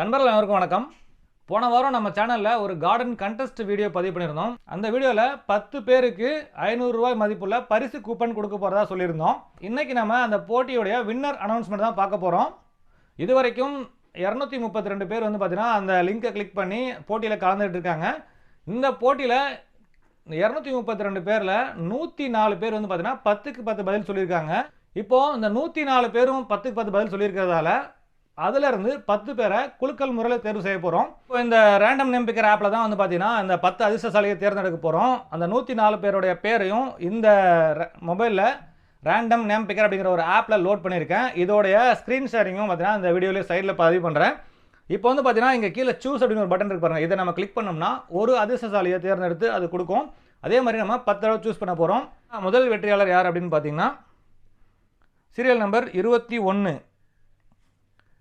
நண்பர்கள் அனைவருக்கும் வணக்கம். போன வாரம் நம்ம சேனலில் ஒரு கார்டன் கண்டெஸ்ட் வீடியோ பதிவு பண்ணியிருந்தோம். அந்த வீடியோவில் பத்து பேருக்கு ஐநூறுரூவாய் மதிப்புள்ள பரிசு கூப்பன் கொடுக்க போகிறதா சொல்லியிருந்தோம். இன்றைக்கி நம்ம அந்த போட்டியுடைய வின்னர் அனௌன்ஸ்மெண்ட் தான் பார்க்க போகிறோம் இது வரைக்கும் இரநூத்தி முப்பத்தி ரெண்டு பேர் வந்து பார்த்தீங்கன்னா அந்த லிங்கை கிளிக் பண்ணி போட்டியில் கலந்துகிட்டு இருக்காங்க. இந்த போட்டியில் இரநூத்தி முப்பத்தி ரெண்டு பேரில் நூற்றி நாலு பேர் வந்து பார்த்தீங்கன்னா பத்துக்கு பத்து பதில் சொல்லியிருக்காங்க. இப்போது இந்த நூற்றி நாலு பேரும் பத்துக்கு பத்து பதில் சொல்லியிருக்கிறதால அதுல இருந்து பத்து பேரை குலுக்கல் முறையில் தேர்வு செய்ய போகிறோம் இப்போ இந்த ரேண்டம் நேம் பிக்கர் ஆப்பில் தான் வந்து பார்த்தீங்கன்னா இந்த பத்து அதிர்ஷ்டசாலியை தேர்ந்தெடுக்க போகிறோம் அந்த நூற்றி நாலு பேருடைய பேரையும் இந்த மொபைலில் ரேண்டம் நேம் பிக்கர் அப்படிங்கிற ஒரு ஆப்பில் லோட் பண்ணியிருக்கேன். இதோடைய ஸ்க்ரீன் ஷேரிங்கும் பார்த்தீங்கன்னா இந்த வீடியோலேயே சைடில் பதிவு பண்ணுறேன் இப்போ வந்து பார்த்தீங்கன்னா இங்கே கீழே சூஸ் அப்படின்னு ஒரு பட்டன் இருக்கு பாருங்க. இதை நம்ம கிளிக் பண்ணோம்னா ஒரு அதிர்ஷ்டசாலியை தேர்ந்தெடுத்து அது கொடுக்கும். அதே மாதிரி நம்ம பத்து தடவை சூஸ் பண்ண போகிறோம் முதல் வெற்றியாளர் யார் அப்படின்னு பார்த்தீங்கன்னா சீரியல் நம்பர் இருபத்தி ஒன்று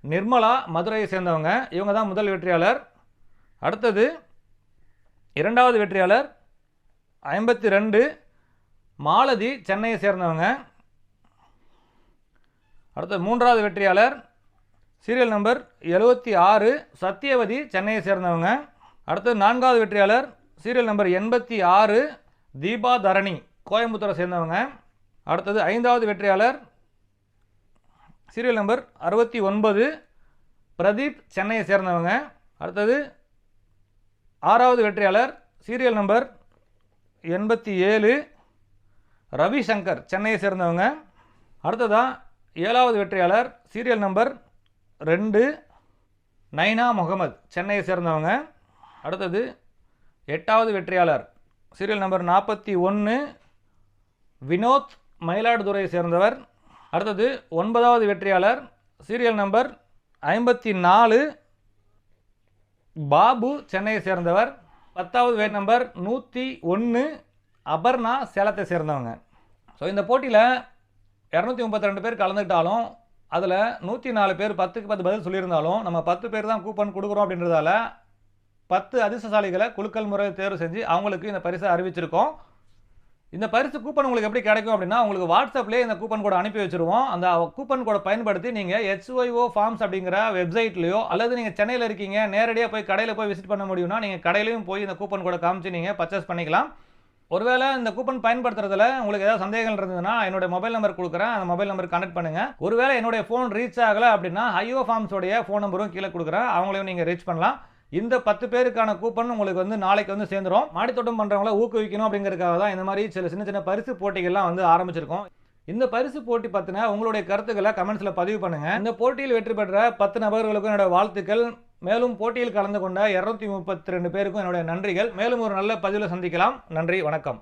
நிர்மலா மதுரையை சேர்ந்தவங்க. இவங்க தான் முதல் வெற்றியாளர். அடுத்தது இரண்டாவது வெற்றியாளர் ஐம்பத்தி ரெண்டு மாலதி சென்னையை சேர்ந்தவங்க. அடுத்தது மூன்றாவது வெற்றியாளர் சீரியல் நம்பர் எழுபத்தி ஆறு சத்தியவதி சென்னையை சேர்ந்தவங்க. அடுத்தது நான்காவது வெற்றியாளர் சீரியல் நம்பர் எண்பத்தி ஆறு தீபா தரணி கோயம்புத்தூரை சேர்ந்தவங்க. அடுத்தது ஐந்தாவது வெற்றியாளர் சீரியல் நம்பர் அறுபத்தி ஒன்பது பிரதீப் சென்னையை சேர்ந்தவங்க. அடுத்தது ஆறாவது வெற்றியாளர் சீரியல் நம்பர் எண்பத்தி ஏழு ரவிசங்கர் சென்னையை சேர்ந்தவங்க. அடுத்ததாக ஏழாவது வெற்றியாளர் சீரியல் நம்பர் ரெண்டு நைனா முகமது சென்னையை சேர்ந்தவங்க. அடுத்தது எட்டாவது வெற்றியாளர் சீரியல் நம்பர் நாற்பத்தி ஒன்று வினோத் மயிலாடுதுறையை சேர்ந்தவர். அடுத்தது ஒன்பதாவது வெற்றியாளர் சீரியல் நம்பர் ஐம்பத்தி நாலு பாபு சென்னையை சேர்ந்தவர். பத்தாவது வே நம்பர் நூற்றி ஒன்று அபர்ணா சேலத்தை சேர்ந்தவங்க. ஸோ இந்த போட்டியில் இரநூத்தி முப்பத்தி ரெண்டு பேர் கலந்துக்கிட்டாலும் அதில் நூற்றி நாலு பேர் பத்துக்கு பத்து பதில் சொல்லியிருந்தாலும் நம்ம பத்து பேர் தான் கூப்பன் கொடுக்குறோம் அப்படின்றதால பத்து அதிர்ஷ்டசாலிகளை குலுக்கல் முறையை தேர்வு செஞ்சு அவங்களுக்கு இந்த பரிசை அறிவிச்சிருக்கோம். இந்த பரிசு கூப்பன் உங்களுக்கு எப்படி கிடைக்கும் அப்படின்னா உங்களுக்கு வாட்ஸ்அப்லேயே இந்த கூப்பன் கோடை அனுப்பி வச்சுருவோம். அந்த கூப்பன் கோடை பயன்படுத்தி நீங்கள் ஹெச்ஒய்ஓ ஃபார்ம்ஸ் அப்படிங்கிற வெப்சைட்லையோ அல்லது நீங்கள் சென்னையில் இருக்கீங்க நேரடியாக போய் கடையில் போய் விசிட் பண்ண முடியும்னா நீங்கள் கடையிலையும் போய் இந்த கூப்பன் கோடை காமிச்சு நீங்கள் பர்ச்சேஸ் பண்ணிக்கலாம். ஒருவேளை இந்த கூப்பன் பயன்படுத்துறதுல உங்களுக்கு ஏதாவது சந்தேகங்கள் இருந்ததுன்னா என்னோட மொபைல் நம்பர் கொடுக்குறேன். அந்த மொபைல் நம்பர் கனெக்ட் பண்ணுங்க. ஒருவேளை என்னுடைய ஃபோன் ரீச் ஆகலை அப்படின்னா ஐஓ ஃபார்ம்ஸோடைய ஃபோன் நம்பரும் கீழே கொடுக்குறேன். அவங்களையும் நீங்கள் ரீச் பண்ணலாம். இந்த பத்து பேருக்கான கூப்பன் உங்களுக்கு வந்து நாளைக்கு வந்து சேர்ந்துரும். மாடித்தோட்டம் பண்ணுறவங்கள ஊக்குவிக்கணும் அப்படிங்கிறதுக்காக தான் இந்த மாதிரி சில சின்ன சின்ன பரிசு போட்டிகள்லாம் வந்து ஆரம்பிச்சிருக்கோம். இந்த பரிசு போட்டி பற்றின உங்களுடைய கருத்துக்களை கமெண்ட்ஸில் பதிவு பண்ணுங்கள் இந்த போட்டியில் வெற்றி பெற்ற பத்து நபர்களுக்கும் என்னோட வாழ்த்துக்கள். மேலும் போட்டியில் கலந்து கொண்ட இரநூத்தி முப்பத்தி ரெண்டு பேருக்கும் என்னுடைய நன்றிகள். மேலும் ஒரு நல்ல பதிவில் சந்திக்கலாம். நன்றி வணக்கம்.